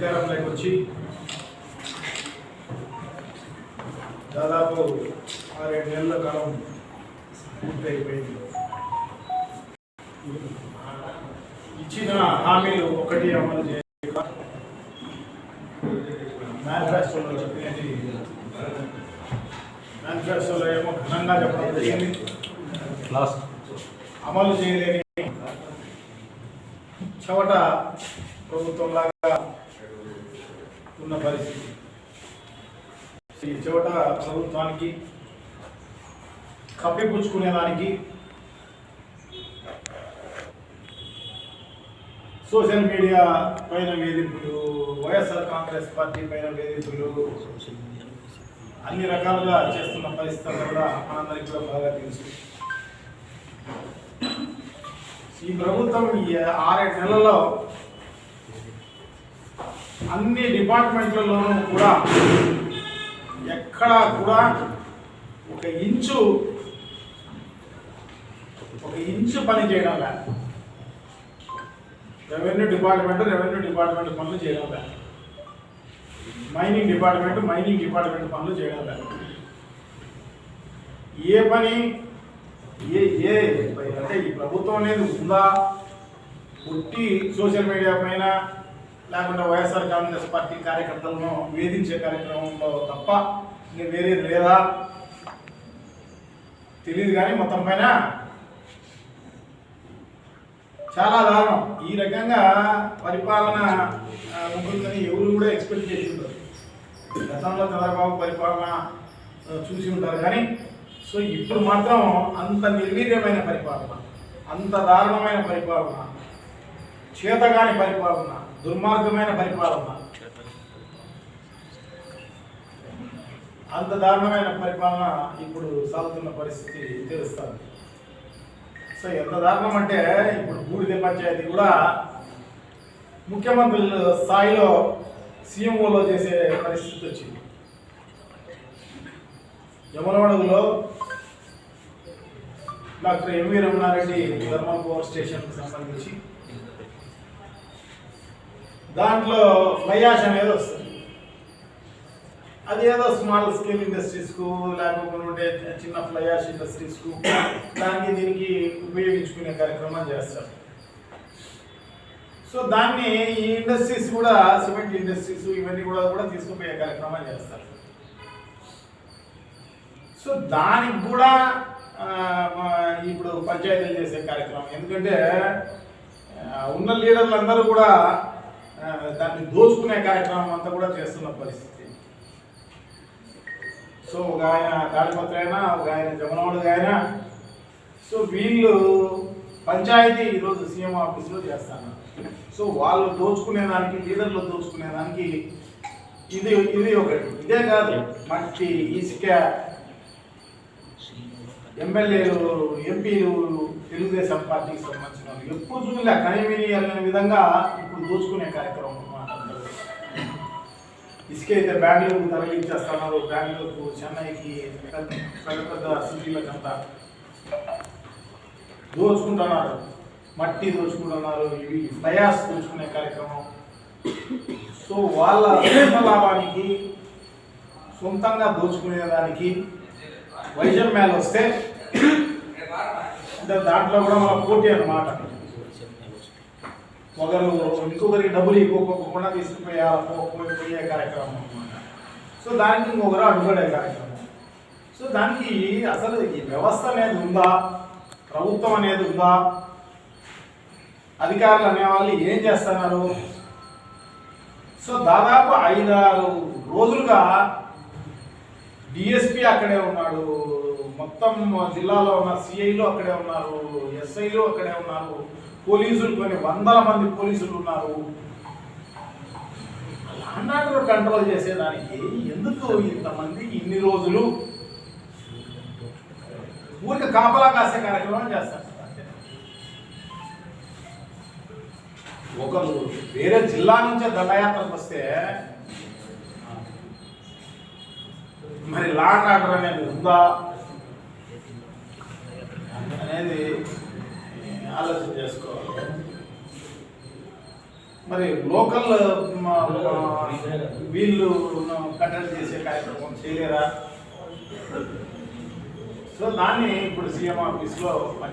అధికారంలోకి వచ్చి దాదాపు ఆరేడు నెలల కాలం పూర్తయిపోయింది. ఇచ్చిన హామీలు ఒకటి అమలు చేయక మేనిఫెస్టోలో చెప్పినది మేనిఫెస్టోలో ఏమో ఘనంగా చెప్పడం జరిగింది. అమలు చేయలేని చవట ప్రభుత్వంలాగా ఉన్న పరిస్థితి. ఈ చవట ప్రభుత్వానికి కప్పిపుచ్చుకునేదానికి సోషల్ మీడియా పైన వేధింపులు వైఎస్ఆర్ కాంగ్రెస్ పార్టీ పైన వేధింపులు అన్ని రకాలుగా చేస్తున్న పరిస్థితులు కూడా మనందరికీ కూడా బాగా తెలుసు. ఈ ప్రభుత్వం ఈ ఆరేడు నెలల్లో అన్ని డిపార్ట్మెంట్లలోనూ కూడా ఎక్కడా కూడా ఒక ఇంచు ఒక ఇంచు పని చేయడం లేదు. రెవెన్యూ డిపార్ట్మెంట్ రెవెన్యూ డిపార్ట్మెంట్ పనులు చేయడం లేదు. మైనింగ్ డిపార్ట్మెంట్ మైనింగ్ డిపార్ట్మెంట్ పనులు చేయడం లేదు. ఏ పని ఏ ఏ అంటే ఈ ప్రభుత్వం అనేది ఉందా? పుట్టి సోషల్ మీడియా పైన లేకుండా వైఎస్ఆర్ కాంగ్రెస్ పార్టీ కార్యకర్తలను వేధించే కార్యక్రమంలో తప్ప ఇంకా వేరేది లేదా? తెలియదు కానీ మొత్తం పైన చాలా దారుణం. ఈ రకంగా పరిపాలన ఉంటుందని ఎవరు కూడా ఎక్స్పెక్ట్ చేసి ఉంటారు గతంలో చంద్రబాబు పరిపాలన చూసి ఉంటారు కానీ సో ఇప్పుడు మాత్రం అంత నిర్వీర్యమైన పరిపాలన అంత దారుణమైన పరిపాలన చేతగాని పరిపాలన దుర్మార్గమైన పరిపాలన. అంత దారుణమైన పరిపాలన ఇప్పుడు సాగుతున్న పరిస్థితి తెలుస్తుంది. సో ఎంత దారుణం అంటే ఇప్పుడు బూడిద పంచాయతీ కూడా ముఖ్యమంత్రుల స్థాయిలో సీఎంఓలో చేసే పరిస్థితి వచ్చింది. యమనవడుగులో doctor M V Ramana Reddy thermal power స్టేషన్కి సంబంధించి దాంట్లో ఫ్లై యాష్ అనేది వస్తుంది. అది ఏదో స్మాల్ స్కేల్ ఇండస్ట్రీస్కు లేకపోతే చిన్న ఫ్లై యాష్ ఇండస్ట్రీస్కు దానికి దీనికి ఉపయోగించుకునే కార్యక్రమం చేస్తారు. సో దాన్ని ఈ ఇండస్ట్రీస్ కూడా సిమెంట్ ఇండస్ట్రీస్ ఇవన్నీ కూడా కూడా తీసుకుపోయే కార్యక్రమం చేస్తారు. సో దానికి కూడా ఇప్పుడు పంచాయతీలు చేసే కార్యక్రమం. ఎందుకంటే ఉన్న లీడర్లందరూ కూడా దాన్ని దోచుకునే కార్యక్రమం అంతా కూడా చేస్తున్న పరిస్థితి. సో ఒక ఆయన తాడిపత్రి అయినా ఒక ఆయన జమనోడు ఆయన సో వీళ్ళు పంచాయతీ ఈరోజు సీఎం ఆఫీస్లో చేస్తాను. సో వాళ్ళు దోచుకునేదానికి లీడర్లు దోచుకునేదానికి ఇది ఇది ఒకటి. ఇదే కాదు మట్టి ఇసుక ఎమ్మెల్యేలు ఎంపీలు తెలుగుదేశం పార్టీకి సంబంధించిన వాళ్ళు ఎప్పుడు చూడలే. కనివిని అనే విధంగా ఇప్పుడు దోచుకునే కార్యక్రమం అన్నమాట ఇసుక అయితే బెంగళూరుకు తరలించేస్తున్నారు. బెంగళూరుకు చెన్నైకి పెద్ద పెద్ద పెద్ద సిటీలకు అంతా దోచుకుంటున్నారు. మట్టి దోచుకుంటున్నారు. ఇవి బయాస్ దోచుకునే కార్యక్రమం. సో వాళ్ళ లాభానికి సొంతంగా దోచుకునేదానికి వైజాగ్ మేళ వస్తే అంటే దాంట్లో కూడా మన పోటీ అన్నమాట. ఒకరు ఇంకొకరికి డబ్బులు ఇవ్వకుండా తీసుకుపోయే పోయే కార్యక్రమం సో దానికి ఇంకొకరు అడ్డుపడే కార్యక్రమం. సో దానికి అసలు ఈ వ్యవస్థ అనేది ఉందా? ప్రభుత్వం అనేది ఉందా? అధికారులు అనేవాళ్ళు ఏం చేస్తున్నారు? సో దాదాపు ఐదారు రోజులుగా డిఎస్పీ అక్కడే ఉన్నాడు. మొత్తం జిల్లాలో ఉన్న సిఐలు అక్కడే ఉన్నారు. ఎస్ఐలు అక్కడే ఉన్నారు. పోలీసులు కొన్ని వందల మంది పోలీసులు ఉన్నారు. లాండ్ కంట్రోల్ చేసేదానికి ఎందుకు ఇంతమంది ఇన్ని రోజులు? ఊరికి కాపలా కాసే కార్యక్రమం చేస్తారు. ఒకరు వేరే జిల్లా నుంచే దండయాత్రకు వస్తే మరి లాట్ ఆర్డర్ అనేది ఉందా? అనేది ఆలోచన చేసుకోవాలి. మరి లోకల్ వీళ్ళు కట్టడి చేసే కార్యక్రమం చేయలేరా? సో దాన్ని ఇప్పుడు సీఎం ఆఫీస్లో